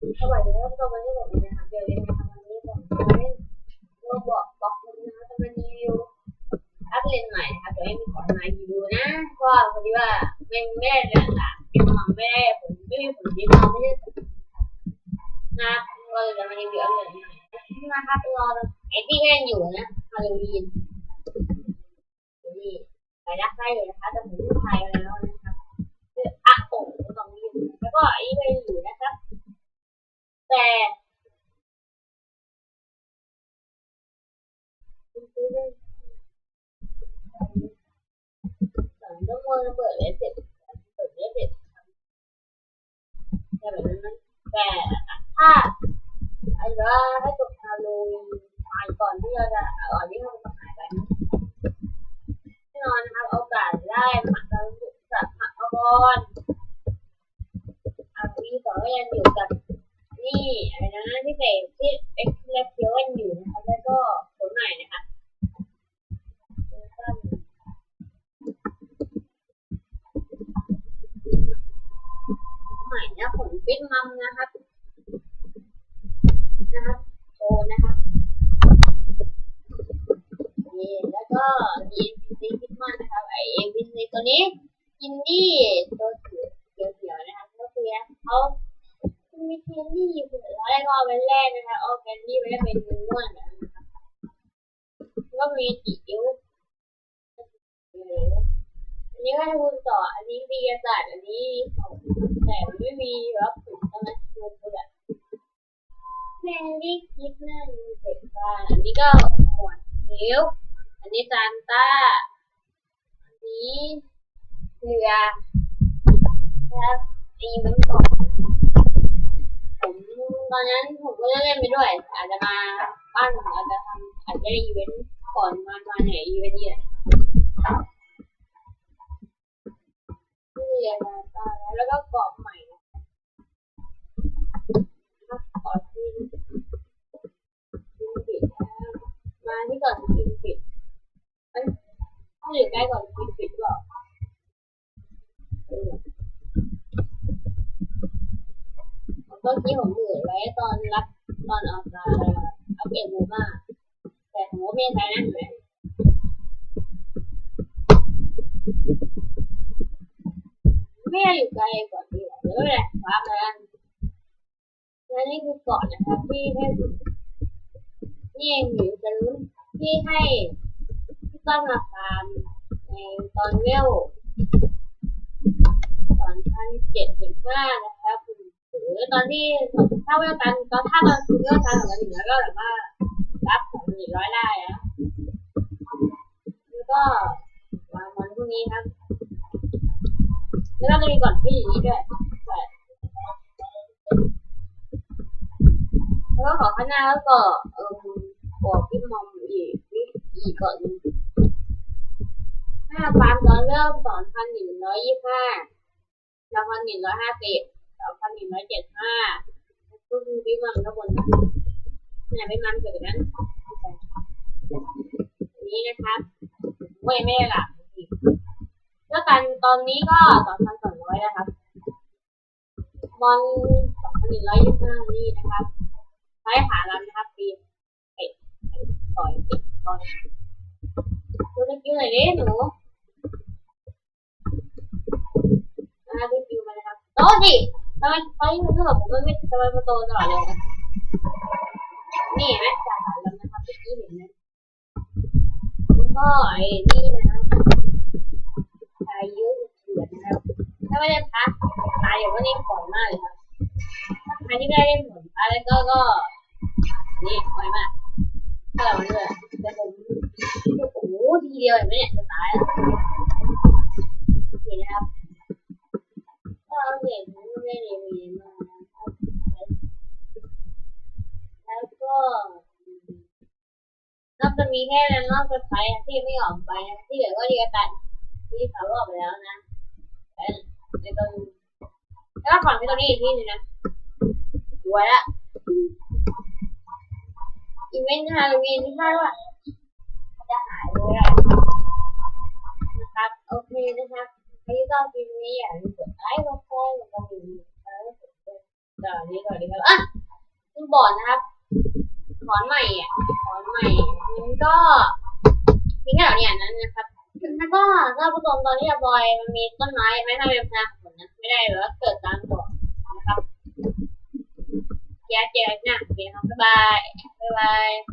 สวัสดีครับตอนนี้ผมนะครับเดี๋ยวเรียนนะครับวันนี้ผมจะเล่นโรบอกบอกนะครับจะมารีวิวอัพเลนใหม่นะครับเดี๋ยวให้มีของมารีวิวนะเพราะว่าพอดีว่าไม่ไม่ได้เรียนหลักเป็นมองไม่ได้ผลไม่มีผลดีมองไม่ได้นะก็เลยจะมารีวิวอัพเลนใหม่นะครับรอไอ้ที่เล่นอยู่นะฮาโลวีนนี่ไปรักได้เลยนะคะแต่ผมไม่ถ่ายแล้วนะครับคืออะโอ่ตรงนี้แล้วก็ไอ้เล่นอยู่นะ ครับแต่สอนต้องมนเปิดเลยเสร็จเปิดเลยเสร็จแต่แบบนั้นแต่ถ้าไอ้ว่าให้จบฮาโลวีนตายก่อนที่เราจะก่อนที่เราจะหายไปแน่นอนนะครับโอกาสได้หมักกันสับหมักบอลอะวีสองก็ยังอยู่กับ นี่อะไรนะที่เศษที่เอ็กซ์เลฟเยนอยู่นะครับแล้วก็ผลใหม่นะครับใหม่นะผลฟิตมัมนะครับนะครับโชว์นะครับนี่แล้วก็ DNPC ฟิตมันนะครับไอ NPC ตัวนี้อินดี้ตัวเขียวๆนะครับก็คือเขา แคนดี้อยู่แล้วก็เอาไปแลกนะคะเอาแคนดี้ไปได้เป็นเนวดนะครับก็มีจิ๋วอันนี้ก็จะคุณต่อ อันนี้วิทยาศาสตร์อันนี้ของแต่ไม่มีรับผลใช่ไหมคุณคุณอะแคนดี้คิดนั่นเป็นบ้านอันนี้ก็หมวดเฮลอันนี้ซานต้าอันนี้เรือนะครับอีเวนก่อน อนนั้นผมก็จะเล่นไปด้วย อาจจะมาปั้นอาจจะทำอาจจะอีเวนต์ก่อนมามาไหนอีเวนต์เนี่ยนี่เรียนมาตอนแล้วแล้วก็กรอบใหม่นะครับกรอบที่ที่ปิดนมาที่ก่อนที่ปิดเอ้ยต้องอยู่ใกล้ก่อนที่ปิดหรือเปล่าเออ ก็ที่ผมเบื่อไว้ตอนรับตอนออกมาอัปเดตมูมาแต่ผมก็ไม่ใช้นะเห็นไหมไม่ได้อยู่ไกลก่อนดีกว่าเดี๋ยวแหละฟ้ามาแล้วและนี่คือเกาะนะครับที่ให้นี่เองหรือจะรู้ที่ให้ที่ต้องมาฟาร์มในตอนเวลตอนพันเจ็ดสิบห้านะครับ ตอนที่ถ้าเวลกันตอนถ้าตอนคือเวลกันของมันถึงแล้วก็แบบว่ารับของหนึ่งร้อยได้นะแล้วก็วางวันพรุ่งนี้ครับ แล้วก็จะมีก่อนที่อย่างนี้ด้วยแล้วก็ขอข้างหน้าแล้วก็เออบอกพี่มอมอีกอีกก่อนห้าฟาร์มตอนเริ่มสองพันหนึ่งร้อยยี่สิบห้าสองพันหนึ่งร้อยห้าสิบ องพันหนึ่งร้อยเจ็ดห้าก็คือพี่มันข้างบนนะเนี่ยพี่มันเกิดนั้นนี้นะครับไม่ไม่หลับแล้วกันตอนนี้ก็สองพันสองร้อยนะครับบอลสองพันหนึ่งร้อยยี่สิบห้านี่นะครับใช้หาลำนะครับปีเอ็ดต่อยปิดต่อยดูสกิลหน่อยดิหนูนะดูสกิลมานะครับโต๊ะดิ ทำไมเขาที่มันแบบผมมันไม่ทำไมมันโตตลอดเลยนะนี่นไหมจากหาลำนะครับเมื่อกี้เห็นไหมแล้วก็ไอ้นี่นะอายุเถื่อนนะครับถ้าไม่ได้พักตายอย่างว่านี่ก่อนมากเลยครับถ้าใครที่ไม่ได้เล่นผลพักแล้วก็ก็นี่ไวมากถ้าเราเลือกแต่ผมโอ้โหทีเดียวเห็นไหมเนี่ยจะตายแล้วนี่นะครับก็เอาเห็นผมก็ไม่ได้มีมาแล้วก็ มีแค่นั้นนอกจากไฟที่ไม่ออกไปนะที่เหลือก็ดีกันที่เขาบอกไปแล้วนะในตรงแล้วก็ฝั่งที่ตรงนี้อีกที่นึงนะสวยละอีเวนต์ฮาโลวีนที่คาดว่าจะหายเลยนะครับโอเคนะครับใครที่ชอบคลิปนี้อย่าลืมกดไลค์กดแชร์กดกระดิ่งสวัสดีสวัสดีครับอะคุณบอดนะครับถอนใหม่อะ ม่มันก็มีแค่เหล่านี้นั้นนะครับแล้วก็ถ้าผู้ชมตอนที่จะบอยมันมีต้นไม้ไม่ทำเป็นพนาผลนะไม่ได้หรือว่าเกิดตามบอกนะครับแย่เจอกันหน้าโอเคครับบ๊ายบายบ๊ายบาย